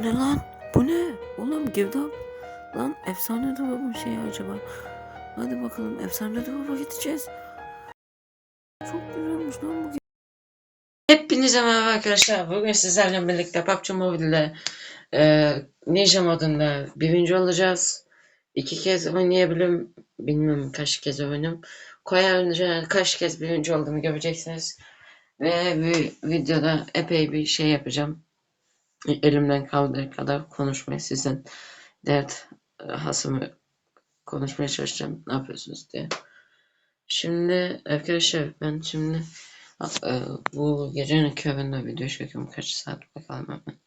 Ne lan? Bu ne? Oğlum girdap. Lan efsane dolabın şeyi acaba. Hadi bakalım efsane dolaba gideceğiz. Çok güzelmiş lan bu. Hepinize merhaba arkadaşlar. Bugün sizlerle birlikte PUBG Mobile'de e, Ninja modunda birinci olacağız. İki kez oynayabilirim. Bilmiyorum kaç kez oynadım. Koyar kaç kez birinci olduğumu göreceksiniz. Ve bir videoda epey bir şey yapacağım. Elimden kaldığı kadar konuşmayı sizden dert e, hasımı konuşmaya çalışacağım. Ne yapıyorsunuz diye. Şimdi arkadaşlar ben şimdi e, bu gecenin köründe video çekiyorum. Kaç saat bakalım hemen.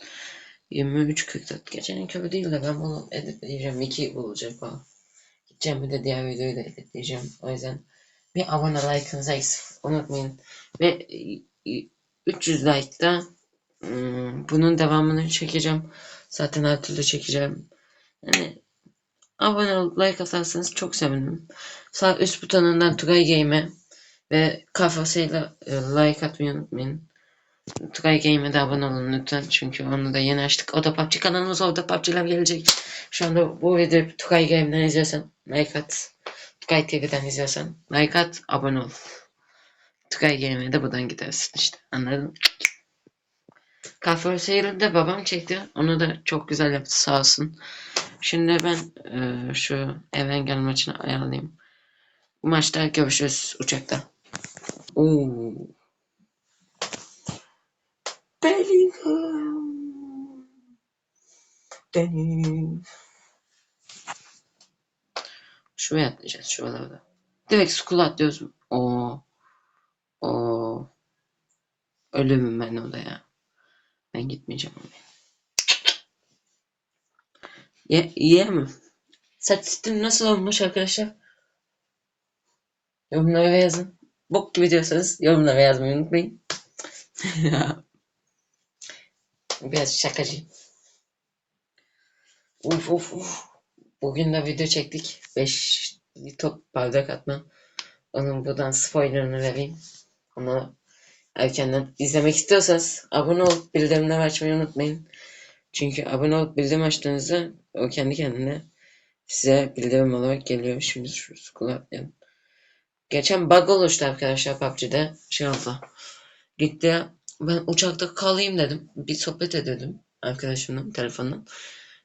23.44 gecenin körü değil de ben bunu editleyeceğim. 2 olacak o. Gideceğim bir de diğer videoyu da editleyeceğim. O yüzden bir abone like'ınızı eksik unutmayın. Ve e, 300 like'da bunun devamını çekeceğim. Zaten her türlü çekeceğim. Yani abone olup like atarsanız çok sevinirim. Sağ üst butonundan Tugay Game'e ve kafasıyla e, like atmayı unutmayın. Tugay Game'e de abone olun lütfen. Çünkü onu da yeni açtık. O da PUBG kanalımız orada PUBG'ler gelecek. Şu anda bu videoyu Tugay Game'den izliyorsan like at. Tugay TV'den izliyorsan like at, abone ol. Tugay Game'e de buradan gidersin işte. Anladın? Kahve seyrini de babam çekti. Onu da çok güzel yaptı sağ olsun. Şimdi ben e, şu Evengel maçını ayarlayayım. Bu maçta görüşürüz uçakta. Oo. Bellingham. Benim. Şuraya atlayacağız şuralarda. Direkt school'a atlıyoruz. Oo. Oo. Ölümüm ben orada ya. Ben gitmeyeceğim oraya. Ye, yiyemem. Saç stim nasıl olmuş arkadaşlar? Yorumlara yazın. Bok gibi diyorsanız yorumlara yazmayı unutmayın. Biraz şakacıyım. Uf uf uf. Bugün de video çektik. 5 top bardak atma. Onun buradan spoilerını vereyim. Onu erkenden izlemek istiyorsanız abone olup bildirimleri açmayı unutmayın. Çünkü abone olup bildirim açtığınızda o kendi kendine size bildirim olarak geliyor. Şimdi şu scroll atlayalım. Geçen bug oluştu arkadaşlar PUBG'de. Şey oldu. Gitti. Ben uçakta kalayım dedim. Bir sohbet ediyordum arkadaşımla telefondan.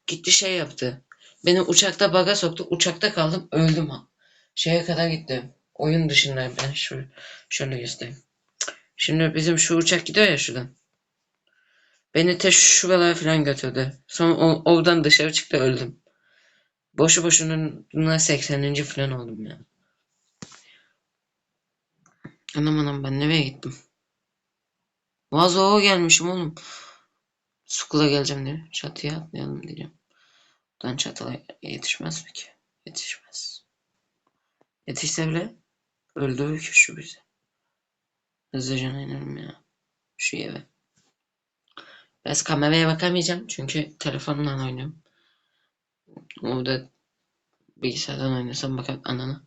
Gitti şey yaptı. Beni uçakta bug'a soktu. Uçakta kaldım. Öldüm. Şeye kadar gittim. Oyun dışındayım ben. Şöyle, şöyle göstereyim. Şimdi bizim şu uçak gidiyor ya şuradan. Beni te şuralara falan götürdü. Sonra oradan dışarı çıktı öldüm. Boşu boşuna 80. falan oldum ya. Anam anam ben nereye gittim? Vazo'ya gelmişim oğlum. Sukula geleceğim diye. Çatıya atlayalım diyeceğim. Buradan çatıya yetişmez mi ki? Yetişmez. Yetişse bile öldürür ki şu bizi. Hızlıca inelim ya. Şu eve. Biraz kameraya bakamayacağım çünkü telefonumla oynuyorum. Orada bilgisayardan oynasam bakar anana.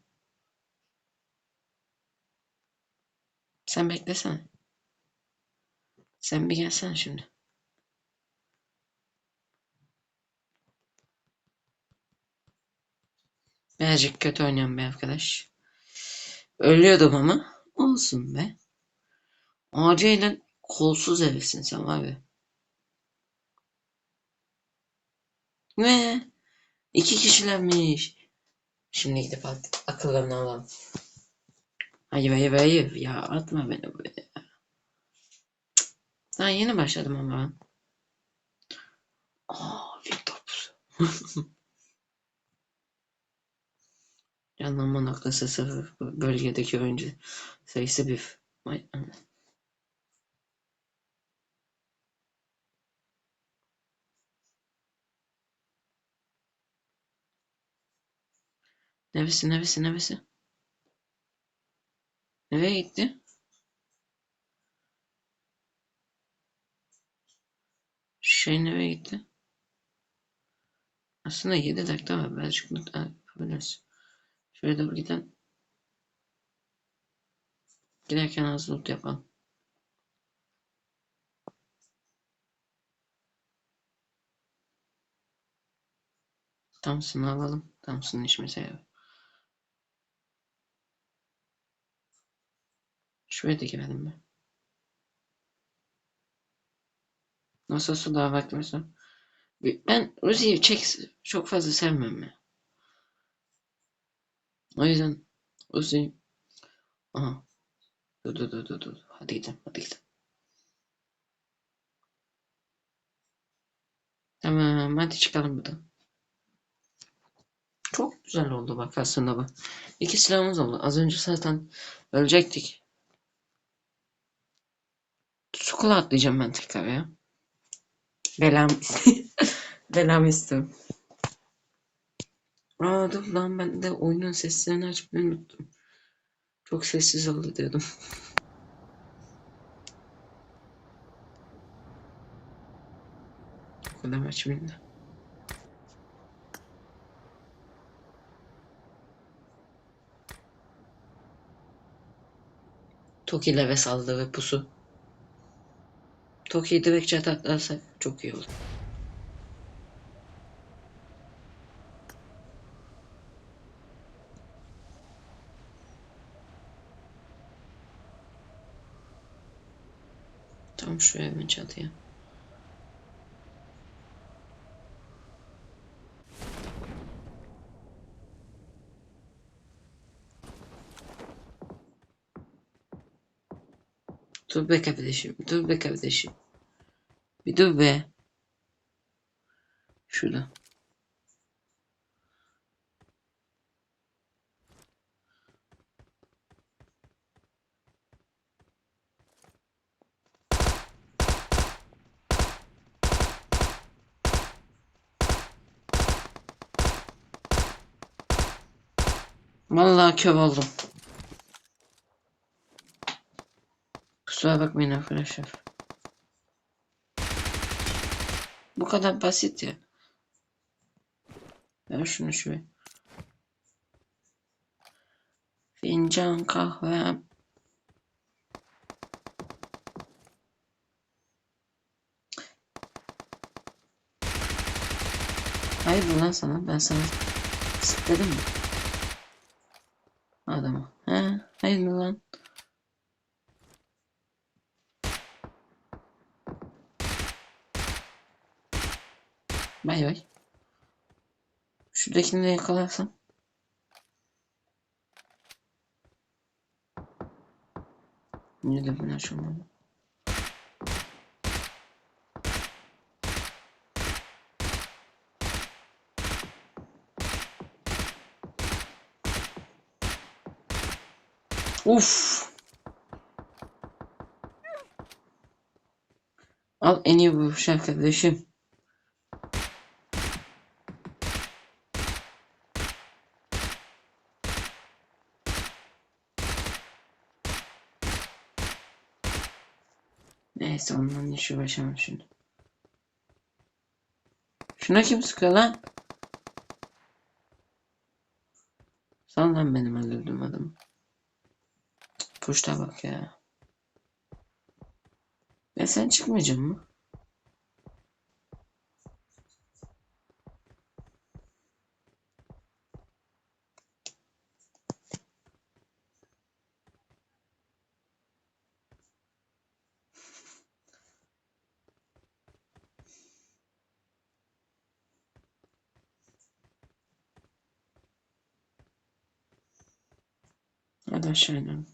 Sen beklesene. Sen bir gelsene şimdi. Birazcık kötü oynuyorum be arkadaş. Ölüyordum ama olsun be. Acilen kolsuz herifsin sen abi. Ve iki kişilermiş. Şimdi gidip artık akıllarını alalım. Hayır hayır hayır ya atma beni buraya. Daha yeni başladım ama ben. Aa Victor. Yanlanma noktası sıfır. Bölgedeki oyuncu sayısı bir. Vay anam. Neresi neresi neresi? Nereye gitti? Şey nereye gitti? Aslında 7 dakika var. Birazcık yapabiliriz. Şöyle doğru giden. Giderken az not yapalım. Thompson'ı alalım. Thompson'ın işimize yarar. Şuraya da girelim mi? Nasıl olsa daha. Bir- Ben Uzi'yi çek çok fazla sevmem ya. O yüzden Uzi... Aha. Dur dur dur dur dur. Hadi gidelim hadi gidelim. Tamam hadi çıkalım buradan. Çok güzel oldu bak aslında bak. İki silahımız oldu. Az önce zaten ölecektik. Sukula atlayacağım ben tekrar ya. Belam Belam istiyorum. Aa dur lan ben de oyunun seslerini açmayı unuttum. Çok sessiz oldu diyordum. O kadar açmayayım da. Toki leve saldı ve pusu. Toki'yi direkt chat atlarsak çok iyi olur. Tam şu evin çatıya. Dur be kardeşim, dur be kardeşim. Bir dur be. Şurada. Vallahi kör oldum. Kusura bakmayın arkadaşlar. Bu kadar basit ya. Ver şunu şuraya. Fincan kahve. Hayır lan sana. Ben sana sık dedim mi? Adama. He? Hayır lan? Bay bay. Şuradakini de yakalarsam. Niye de bunu açılmadı? Uf. Al en iyi bu arkadaşım. Neyse ondan işi başamam şimdi. Şuna kim sıkıyor lan? Sen lan benim öldürdüğüm adamı. Puşta bak ya. Ya sen çıkmayacaksın mı? Hadi aşağı inelim.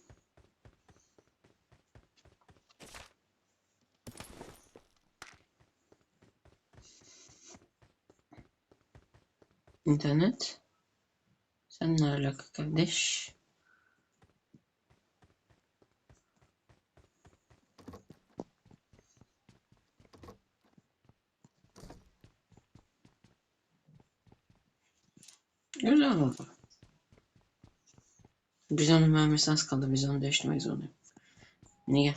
İnternet. Sen ne alaka kardeş? Güzel oldu. Bizonun mermisi az kaldı. Bizonu değiştirmek zorundayım. Niye?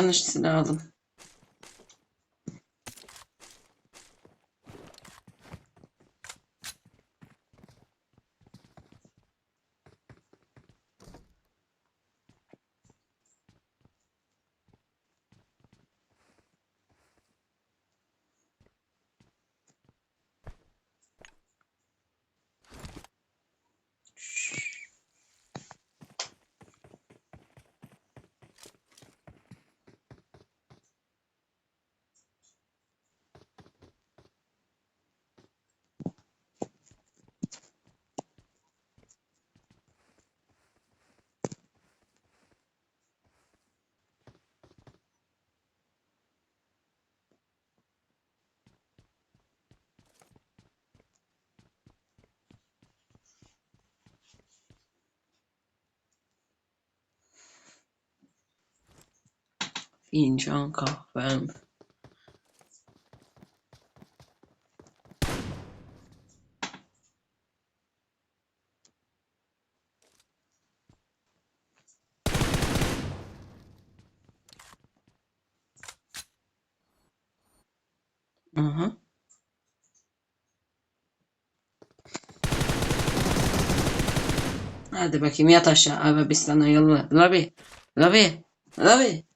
Yanlış silah aldım. Fincan kahvem. Aha. Hadi bakayım yat aşağı. Abi biz sana yolla. Lobi. Lobi. Lobi.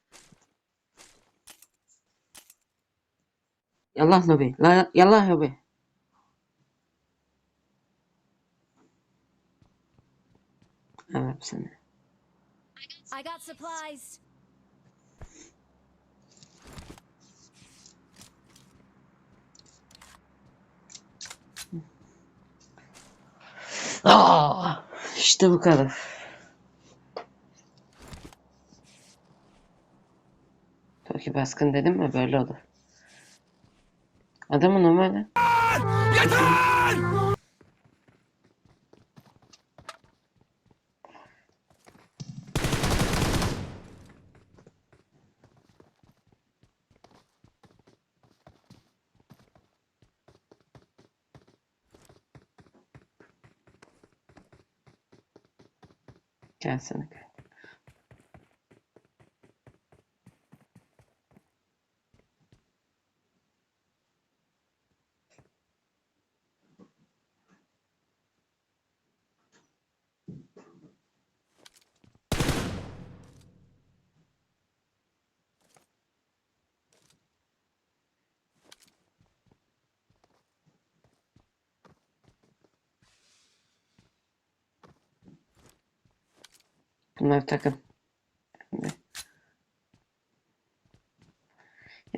Yallah Lobi. La, yallah Lobi. Evet seni. I got supplies. Aa, işte bu kadar. Toki baskın dedim mi böyle olur. Adamın böyle. Gelsene. gel. Bunlar takım.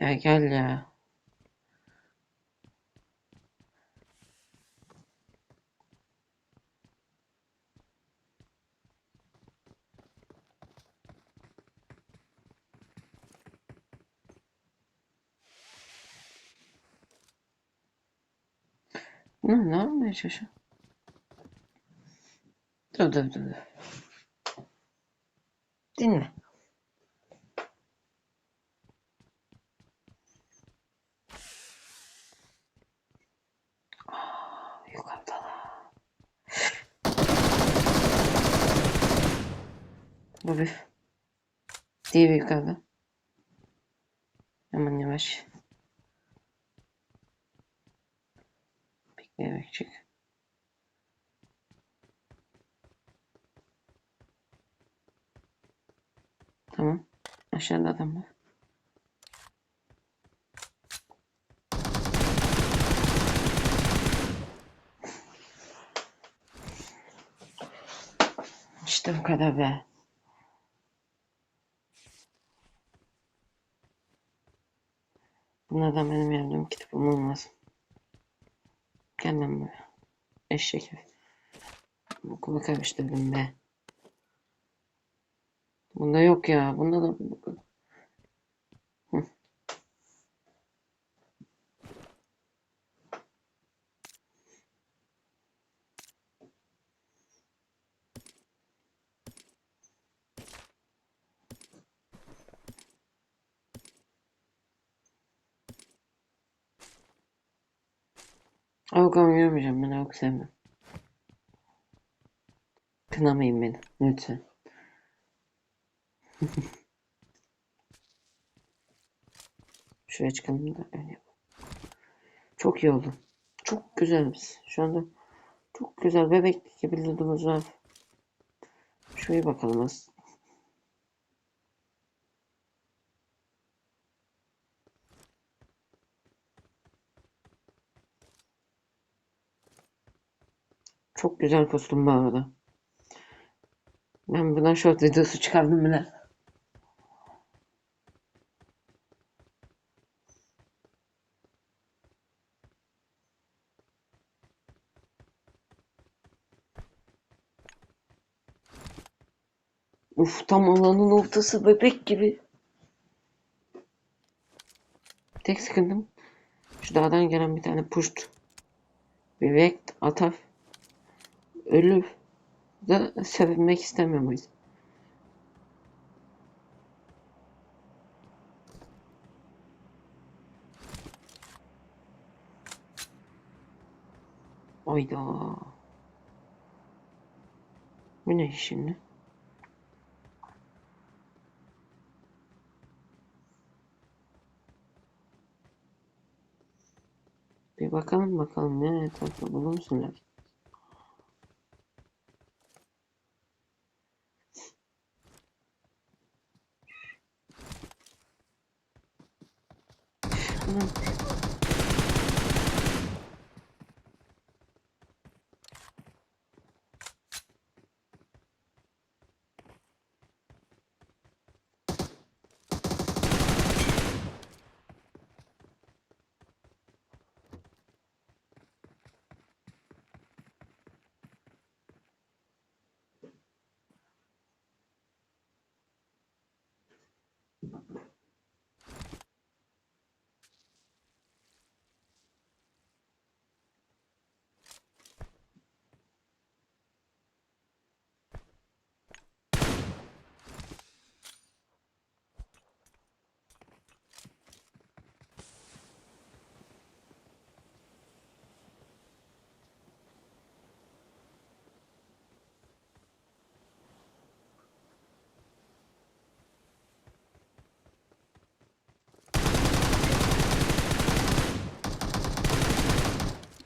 Ya gel ya. Ne, ne yapmaya çalışıyor? Dur dur dur. dur. Dinle. Aa, Yukarıdalar. Bu bir. Diye bir yukarıda. Aman yavaş. Bekleyerek çık. Tamam. Aşağıda adam var. İşte bu kadar be. Bunlardan benim yardım kitap bulmam lazım. Gel lan buraya. Eşek. Okulu karıştırdım be. Bunda yok ya. Bunda da Hı. Avukam yürümeyeceğim. Ben avuk sevmem. Kınamayın beni. Lütfen. Şuraya çıkalım da öyle. Çok iyi oldu. Çok güzelmiş. Şu anda çok güzel bebek gibi ludumuz var. Şuraya bakalım az. Çok güzel kostüm bu arada. Ben bundan short videosu çıkardım bile. Uf tam alanın ortası bebek gibi. Tek sıkıntım şu dağdan gelen bir tane puşt. Bebek ataf. Ölü da sevinmek istemiyorum o. Ayda. Bu ne şimdi? Bir bakalım bakalım ne etrafta bulunsunlar.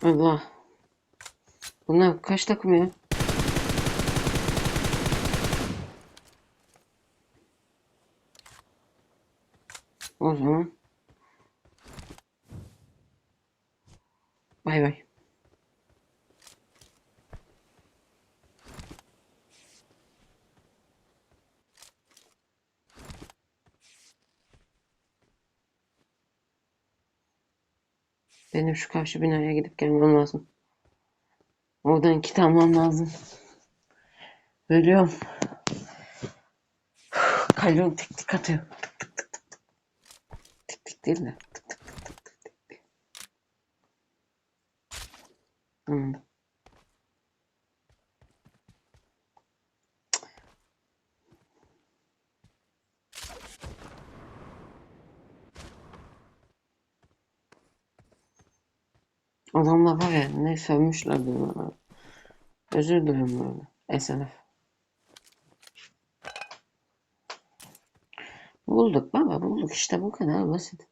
Allah. Bunlar kaç takım ya? O zaman bay bay. Benim şu karşı binaya gidip gelmem lazım. Oradan kit almam lazım. Ölüyorum. Kalbim tik tik atıyor. Tık tık tık tık tık. Tik değil de. Tık tık tık tık tık tık Adamlar var ya ne sövmüşlerdi bana. Özür dilerim böyle. SNF. Bulduk baba bulduk işte bu kadar basit.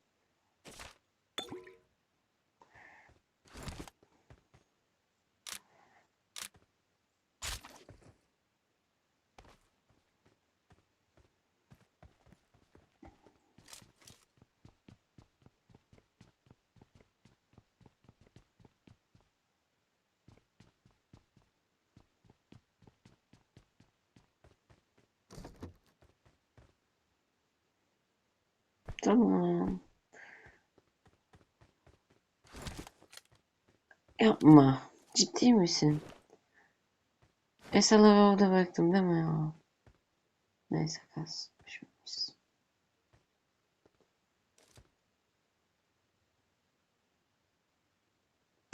Tamam. Yapma. Ciddi misin? Esaları orada bıraktım değil mi? Neyse kalsın. Şey.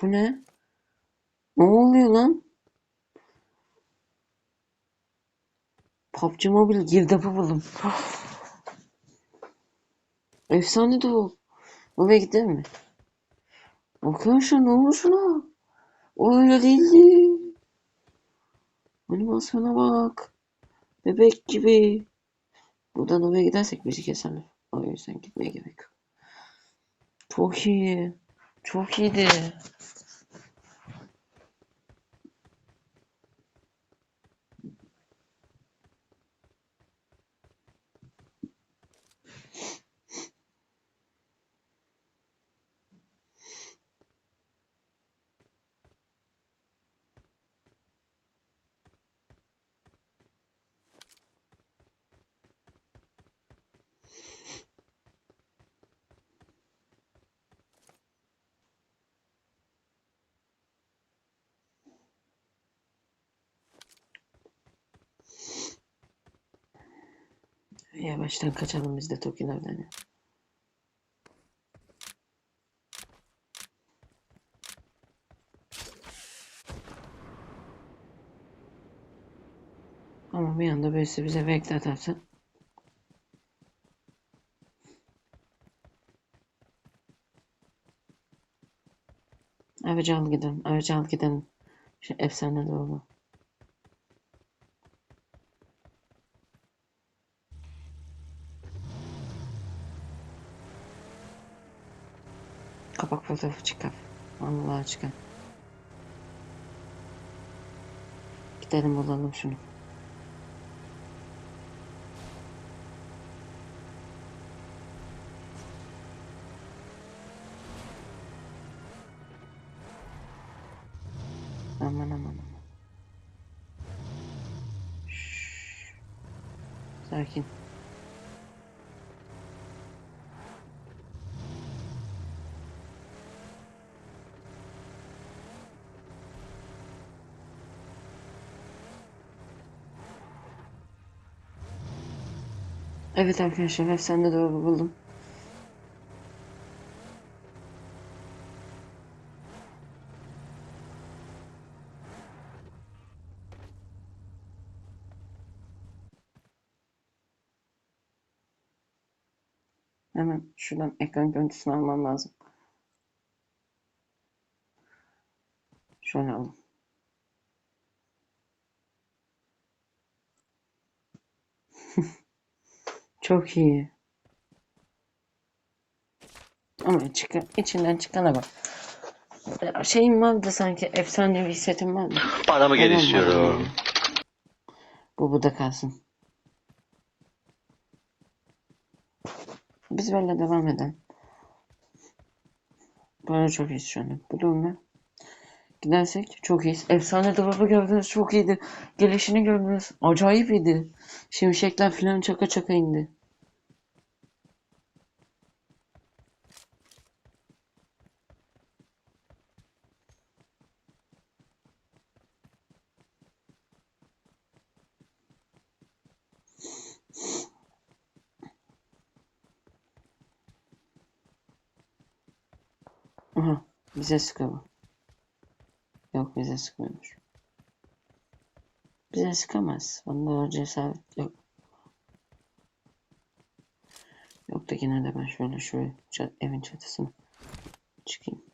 Bu ne? Ne oluyor lan? PUBG Mobile girdabı buldum. Efsane de o. Oraya gidelim mi? Arkadaşlar ne oldu şuna? Öyle değildi. Animasyona bak. Bebek gibi. Buradan oraya gidersek bizi keserler. O yüzden gitmeye gerek yok. Çok iyi. Çok iyiydi. Yavaştan kaçalım biz de Tokilerden. ya. Ama bir anda birisi bize bekle atarsa. Ayrıca al gidelim. Ayrıca al gidelim. Şu efsane doğru. Kapak fotoğrafı çıkar. Vallahi çıkar. Gidelim bulalım şunu. Evet arkadaşlar efsane doğru buldum. Hemen şuradan ekran görüntüsünü almam lazım. Şöyle alalım. Çok iyi. Ama çıkan, içinden çıkana bak. Ya Şeyim vardı sanki efsanevi setim vardı. Paramı geri istiyorum. Bu burada kalsın. Biz böyle devam edelim. Bana çok iyiyiz şu an. Bu durumda. Gidersek çok iyiyiz. Efsane dolabı gördünüz çok iyiydi. Gelişini gördünüz. Acayip iyiydi. Şimşekler falan çaka çaka indi. Aha bize sıkıyor. Yok bize sıkmıyormuş. Bize sıkamaz. Bunda o cesaret yok. Yok da yine de ben şöyle şu ça- evin çatısına çıkayım.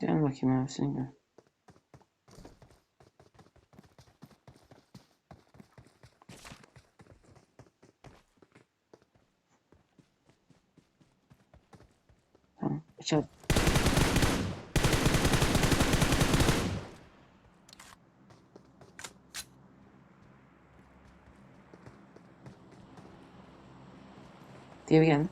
Gel bakayım abi sen gel. Tamam. Çat. Diye bir geldi.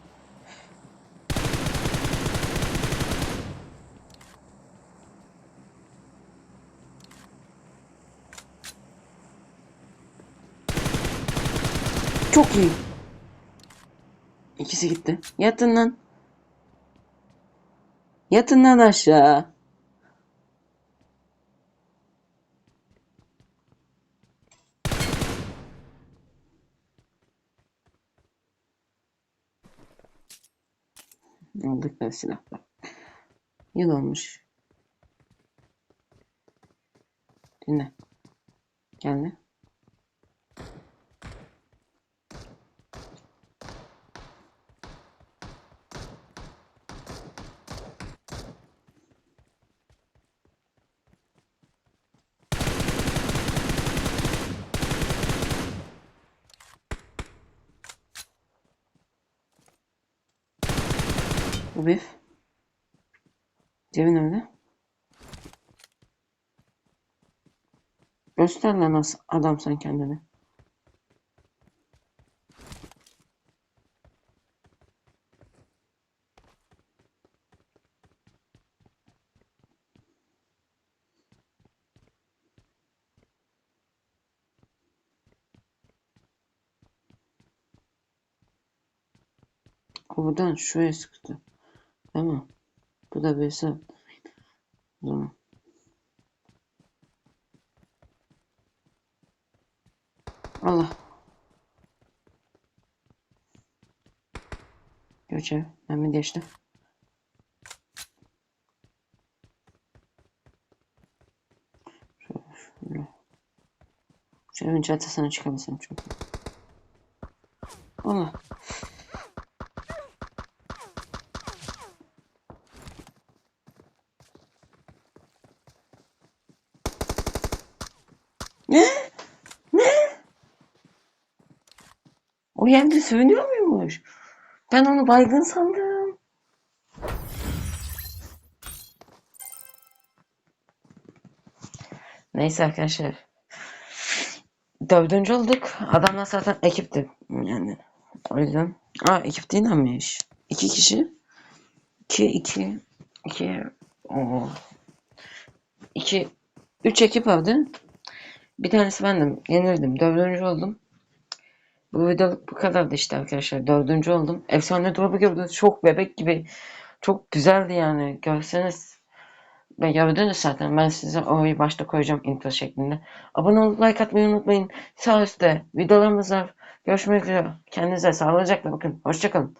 Çok iyi. İkisi gitti. Yatın lan. Yatın lan aşağı. Aldıkları silahlar. Yıl olmuş. Dinle. Geldi. Bu bir. Cevin öyle. Göster lan nasıl adam sen kendini. Buradan şuraya sıktı. Değil mi? Bu da birisi. O zaman. Allah. Göçe. Hemen geçti. Şöyle. Şu evin çatısına çok iyi. Allah. Ne? Ne? Yerde sövünüyor muymuş? Ben onu baygın sandım. Neyse arkadaşlar. Dördüncü olduk. Adamlar zaten ekipti. Yani o yüzden. Aa ekip değilmiş. İki kişi. İki, iki, iki, o. İki, üç ekip vardı. Bir tanesi bendim. Yenildim. Dördüncü oldum. Bu videoluk bu kadardı işte arkadaşlar. Dördüncü oldum. Efsane drop'u gördünüz. Çok bebek gibi. Çok güzeldi yani. Görseniz. Ve gördünüz zaten. Ben size orayı başta koyacağım intro şeklinde. Abone olup like atmayı unutmayın. Sağ üstte videolarımız var. Görüşmek üzere. Kendinize sağlıcakla bakın. Hoşçakalın.